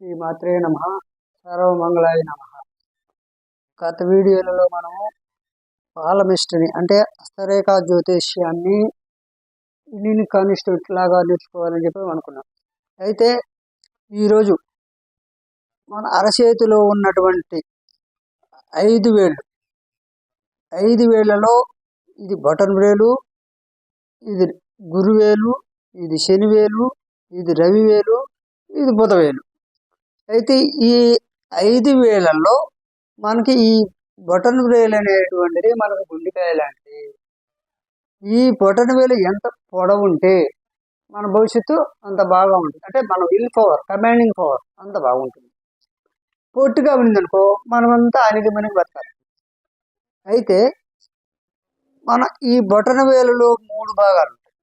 శ్రీమాత్రే నమ. సర్వమంగళాయ నమ. గత వీడియోలలో మనము పాలమిస్ట్ని అంటే అస్తరేఖా జ్యోతిష్యాన్ని నేను కానిస్టేట్ లాగా నేర్చుకోవాలని చెప్పి అనుకున్నాం. అయితే ఈరోజు మన అరచేతిలో ఉన్నటువంటి ఐదు వేళ్ళు ఐదు వేళ్ళలో ఇది బటన్ వేలు ఇది గురువేలు ఇది శనివేలు ఇది రవివేలు ఇది బుధవేలు. అయితే ఈ ఐదు వేలల్లో మనకి ఈ బొటన్ వేలు అనేటువంటిది మనకు గుండెకాయ లాంటిది. ఈ బొటన్ వేలు ఎంత పొడవుంటే మన భవిష్యత్తు అంత బాగా ఉంటుంది అంటే మన విల్ పవర్ కమాండింగ్ పవర్ అంత బాగుంటుంది. పొట్టిగా ఉందనుకో మనమంతా అనిగి మనకి బతకాలి. అయితే మన ఈ బొటన వేలలో మూడు భాగాలు ఉంటాయి.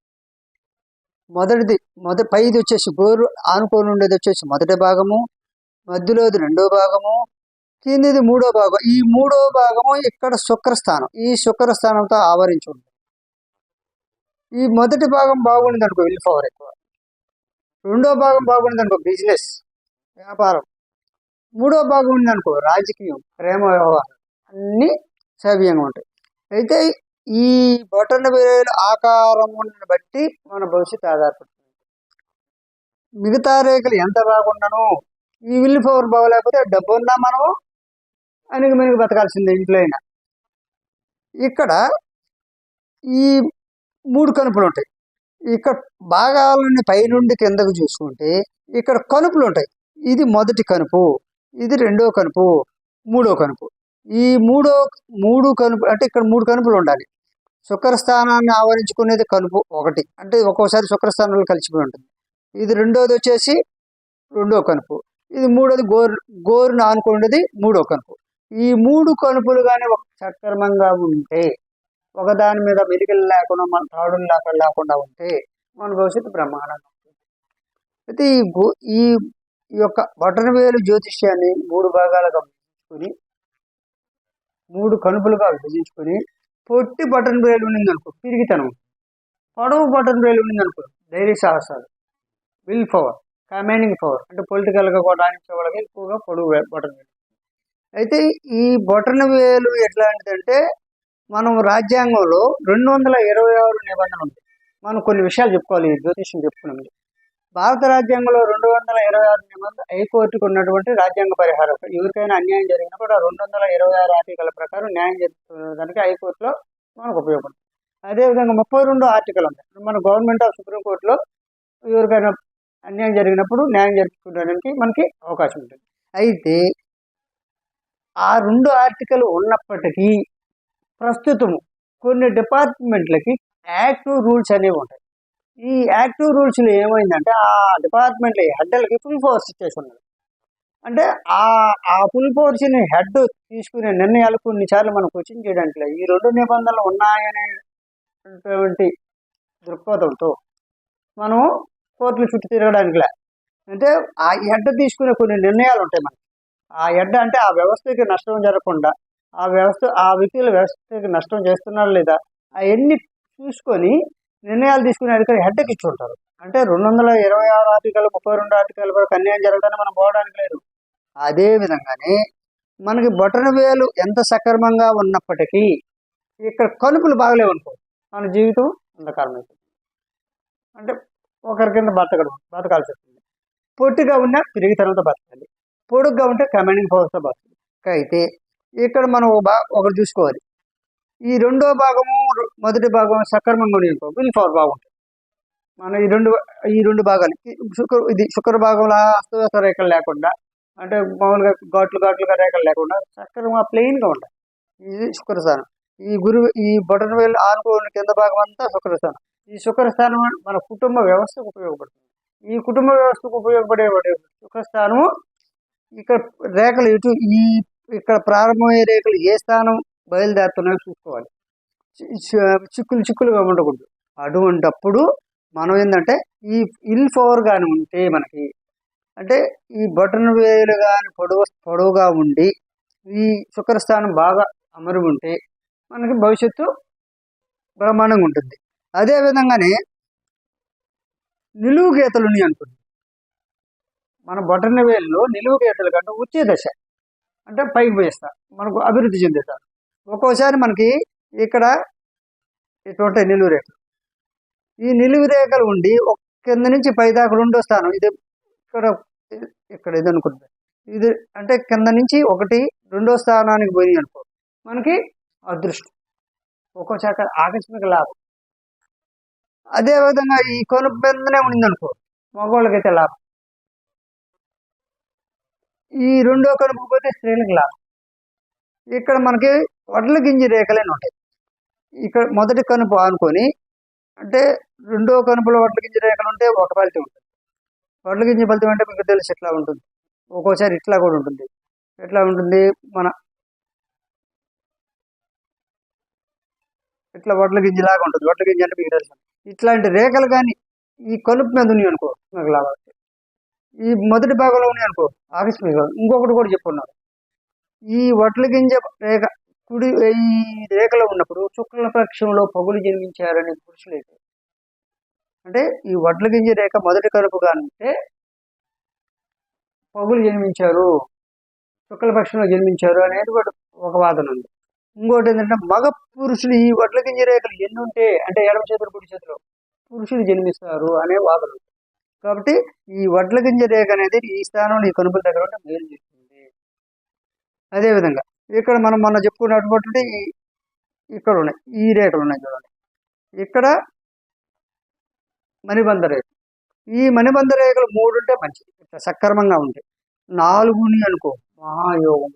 మొదటిది మొదటి పైది వచ్చేసి గోరు ఆనుకొని ఉండేది వచ్చేసి మొదటి భాగము. మధ్యలోది రెండో భాగము కిందిది మూడో భాగం. ఈ మూడో భాగము ఇక్కడ శుక్రస్థానం. ఈ శుక్రస్థానంతో ఆవరించి ఉంది ఈ మొదటి భాగం బాగుంది అనుకో విల్ పవర్ ఎక్కువ. రెండో భాగం బాగుంది అనుకో బిజినెస్ వ్యాపారం. మూడో భాగం ఉంది అనుకో రాజకీయం ప్రేమ వ్యవహారం. అన్నీ సవ్యంగా ఉంటాయి. అయితే ఈ బొటన వేలు ఆకారం బట్టి మన భవిష్యత్తు ఆధారపడుతుంది. మిగతా రేఖలు ఎంత బాగుండను? ఈ విల్ పవర్ బాగోలేకపోతే డబ్బు ఉందా మనము? అనిగి మనకి బతకాల్సిందే ఇంట్లో అయినా. ఇక్కడ ఈ మూడు కనుపులు ఉంటాయి. ఇక్కడ భాగాలని పైనుండి కిందకు చూసుకుంటే ఇక్కడ కనుపులు ఉంటాయి. ఇది మొదటి కనుపు ఇది రెండో కనుపు మూడో కనుపు. ఈ మూడో మూడు కనుపు అంటే ఇక్కడ మూడు కనుపులు ఉండాలి. శుక్రస్థానాన్ని ఆవరించుకునేది కనుపు ఒకటి. అంటే ఒక్కోసారి శుక్రస్థానంలో కలిసిపోయి ఉంటుంది. ఇది రెండోది వచ్చేసి రెండో కనుపు. ఇది మూడోది గోరు గోరును అనుకున్నది మూడో కనుపు. ఈ మూడు కనుపులు కానీ ఒక సక్రమంగా ఉంటే ఒకదాని మీద మెలికలు లేకుండా మన తాడులు లేకుండా లేకుండా ఉంటే మన భవిష్యత్తు బ్రహ్మాండంగా ఉంటుంది అయితే ఈ గో ఈ ఈ యొక్క బొటనవేలు జ్యోతిష్యాన్ని మూడు భాగాలుగా విభజించుకొని మూడు కనుపులుగా విభజించుకొని పొట్టి బటన్ వేలు ఉండింది అనుకో పిరిగితనం. పొడవు బటన్ వేలు ఉండింది అనుకో ధైర్య సాహసాలు. విల్ పవర్ కమాండింగ్ పవర్ అంటే పొలిటికల్గా కూడా రాణించే వాళ్ళకి ఎక్కువగా పొడుగు వే- బటన్ అయితే ఈ బొటన వేలు ఎట్లాంటిదంటే మనం రాజ్యాంగంలో రెండు వందల ఇరవై ఆరు నిబంధన ఉంది. మనం కొన్ని విషయాలు చెప్పుకోవాలి ఈ జ్యోతిష్యం చెప్పుకున్నాం. భారత రాజ్యాంగంలో రెండు వందల ఇరవై ఆరు నిబంధన హైకోర్టుకు ఉన్నటువంటి రాజ్యాంగ పరిహారం. ఎవరికైనా అన్యాయం జరిగినా కూడా రెండు వందల ఇరవై ఆరు ఆర్టికల్ ప్రకారం న్యాయం జరుగుతుందానికి హైకోర్టులో మనకు ఉపయోగపడుతుంది. అదేవిధంగా ముప్పై రెండు ఆర్టికల్ ఉంది. మన గవర్నమెంట్ ఆఫ్ సుప్రీంకోర్టులో ఎవరికైనా అన్యాయం జరిగినప్పుడు న్యాయం జరుపుకోవడానికి మనకి అవకాశం ఉంటుంది. అయితే ఆ రెండు ఆర్టికల్ ఉన్నప్పటికీ ప్రస్తుతము కొన్ని డిపార్ట్మెంట్లకి యాక్టివ్ రూల్స్ అనేవి ఉంటాయి. ఈ యాక్టివ్ రూల్స్లో ఏమైందంటే ఆ డిపార్ట్మెంట్ హెడ్లకి ఫుల్ ఫోర్స్ ఇచ్చేసి ఉన్నది అంటే ఆ ఆ ఫుల్ ఫోర్స్ని హెడ్ తీసుకునే నిర్ణయాలు కొన్నిసార్లు మనం క్వశ్చన్ చేయడానికి లేదు ఈ రెండు నిబంధనలు ఉన్నాయనేటువంటి దృక్పథంతో మనం కోర్టులు చుట్టూ తిరగడానికిలే. అంటే ఆ ఎడ్డ తీసుకునే కొన్ని నిర్ణయాలు ఉంటాయి మనకి. ఆ ఎడ్డ అంటే ఆ వ్యవస్థకి నష్టం జరగకుండా ఆ వ్యవస్థ ఆ వ్యక్తుల వ్యవస్థకి నష్టం చేస్తున్నారా లేదా అవన్నీ చూసుకొని నిర్ణయాలు తీసుకునే అధికారి హెడ్కి ఇచ్చుంటారు. అంటే రెండు వందల ఇరవై ఆరు ఆర్టికల్ ముప్పై రెండు ఆర్టికల్ వరకు అన్యాయం జరగదని మనం పోవడానికి లేదు. అదే విధంగానే మనకి బొటన వేలు ఎంత సక్రమంగా ఉన్నప్పటికీ ఇక్కడ కనుపులు బాగలేవు అనుకో మన జీవితం అంధకారం అంటే ఒకరి కింద బతకడం బతకాల్సి వస్తుంది. పొట్టిగా ఉన్న తిరిగితనంతో బతకాలి. పొడుగ్గా ఉంటే కమాండింగ్ పవర్తో బతకాలి. అయితే ఇక్కడ మనం ఒకరు బా చూసుకోవాలి. ఈ రెండో భాగము మొదటి భాగం సక్రమంగా ఉంది విల్ పవర్ బాగుంటుంది. మనం ఈ రెండు ఈ రెండు భాగాలు ఈ శుక్ర ఇది శుక్ర భాగంలో అస్తవ్యస్త రేఖలు లేకుండా అంటే మామూలుగా ఘాట్లు ఘాట్లుగా రేఖలు లేకుండా సక్రమంగా ప్లెయిన్గా ఉంటాయి ఇది శుక్రస్థానం. ఈ గురువు ఈ బొటన వేలు ఆనుకోని కింద భాగం అంతా శుక్రస్థానం. ఈ శుక్రస్థానం మన కుటుంబ వ్యవస్థకు ఉపయోగపడుతుంది. ఈ కుటుంబ వ్యవస్థకు ఉపయోగపడే శుక్రస్థానము ఇక్కడ రేఖలు ఇటు ఈ ఇక్కడ ప్రారంభమయ్యే రేఖలు ఏ స్థానం బయలుదేరుతున్నాయో చూసుకోవాలి. చి- చిక్కులు చిక్కులుగా ఉండకూడదు. అటువంటప్పుడు మనం ఏంటంటే ఈ ఇల్ ఫోర్ కానీ ఉంటే మనకి అంటే ఈ బటన్ వేలు కానీ పొడవు పొడవుగా ఉండి ఈ శుక్రస్థానం బాగా అమరి ఉంటే మనకి భవిష్యత్తు బ్రహ్మాండంగా ఉంటుంది. అదే విధంగానే నిలువు గీతలు ఉన్నాయి అనుకోండి. మన బొటన వేలులో నిలువు గీతలు కంటే వచ్చే దశ. అంటే పైకి పోయిస్తా మనకు అభివృద్ధి చెందుతారు ఒక్కోసారి మనకి ఇక్కడ ఇటువంటి నిలువు రేఖలు ఈ నిలువు రేఖలు ఉండి ఒక కింద నుంచి పై దాకా రెండో స్థానం. ఇది ఇక్కడ ఇక్కడ ఇది అనుకుంటుంది ఇది అంటే కింద నుంచి ఒకటి రెండో స్థానానికి పోయి అనుకో. మనకి అదృష్టం. ఒక్కోసారి ఆకస్మిక లాభం. అదే విధంగా ఈ కొనుపు మీదనే ఉండిందనుకో మగవాళ్ళకైతే లాభం. ఈ రెండో కనుపు పోతే స్త్రీలకు లాభం. ఇక్కడ మనకి వడ్ల గింజ రేఖలేని ఉంటాయి. ఇక్కడ మొదటి కనుపు అనుకొని అంటే రెండో కనుపులో వడ్ల గింజ రేఖలు ఉంటే ఒక ఫలితం ఉంటుంది. వడ్ల గింజ ఫలితం అంటే మీకు తెలిసి ఇట్లా ఉంటుంది. ఒక్కోసారి ఇట్లా కూడా ఉంటుంది. ఎట్లా ఉంటుంది? మన ఇట్లా వడ్ల గింజలాగా ఉంటుంది. వడ్ల గింజ అంటే మీకు తెలుసు. ఇట్లాంటి రేఖలు కానీ ఈ కలుపు మీద ఉన్నాయి అనుకో నాకు లాభాలు ఈ మొదటి భాగంలో ఉన్నాయి అనుకో ఆకస్మిక ఇంకొకటి కూడా చెప్పున్నారు ఈ వడ్ల గింజ రేఖ కుడి ఈ రేఖలో ఉన్నప్పుడు శుక్ల పక్షంలో పగులు జన్మించారని పురుషులైతే అంటే ఈ వడ్ల గింజ రేఖ మొదటి కలుపుగా అంటే పగులు జన్మించారు శుక్లపక్షంలో జన్మించారు అనేది ఒక వాదన ఉంది. ఇంకోటి ఏంటంటే మగ పురుషులు ఈ వడ్ల గింజ రేఖలు ఎన్ని ఉంటే అంటే ఎడమ చేతులు కుడి చేతులు పురుషులు జన్మిస్తారు అనే వాదన. కాబట్టి ఈ వడ్ల గింజ రేఖ అనేది ఈ స్థానంలో ఈ కనుపుల దగ్గర ఉంటే మేలు చేస్తుంది. అదేవిధంగా ఇక్కడ మనం మొన్న చెప్పుకున్నటువంటి ఇక్కడ ఉన్నాయి ఈ రేఖలు ఉన్నాయి చూడండి. ఇక్కడ మణిబంధ రేఖ. ఈ మణిబంధ రేఖలు మూడు ఉంటే మంచిది. ఇట్లా సక్రమంగా ఉంటాయి నాలుగుని అనుకో. మహాయోగం.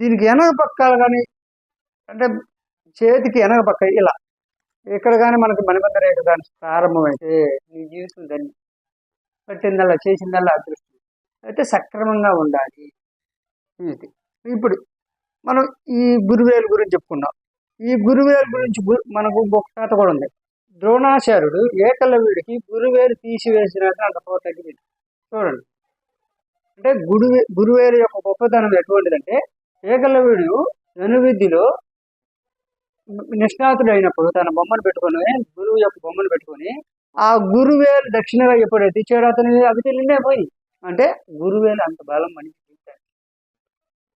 దీనికి వెనక పక్కలు కానీ అంటే చేతికి వెనక పక్క ఇలా. ఇక్కడ కానీ మనకి మణిబంధ రేఖ కానీ ప్రారంభమైతే నీ జీవితం దాన్ని పట్టిందల్లా చేసిందల్లా అదృష్టం. అయితే సక్రమంగా ఉండాలి ఇది. ఇప్పుడు మనం ఈ గురువేలు గురించి చెప్పుకున్నాం. ఈ గురువేలు గురించి మనకు ఒక కథ కూడా ఉంది. ద్రోణాచార్యుడు ఏకలవ్యుడికి గురువేలు తీసివేసినట్టు అంత పోతగ్గింది చూడండి. అంటే గురువే గురువేలు యొక్క గొప్పతనం ఎటువంటిదంటే ఏకలవ్యుడు ధనువిద్యలో నిష్ణాతుడైనప్పుడు తన బొమ్మను పెట్టుకొని గురువు యొక్క బొమ్మను పెట్టుకొని ఆ గురువేలు దక్షిణగా ఎప్పుడైతే ఇచ్చాడో అతని అవి తెలియదే పోయి. అంటే గురువేలు అంత బలం మనిషి.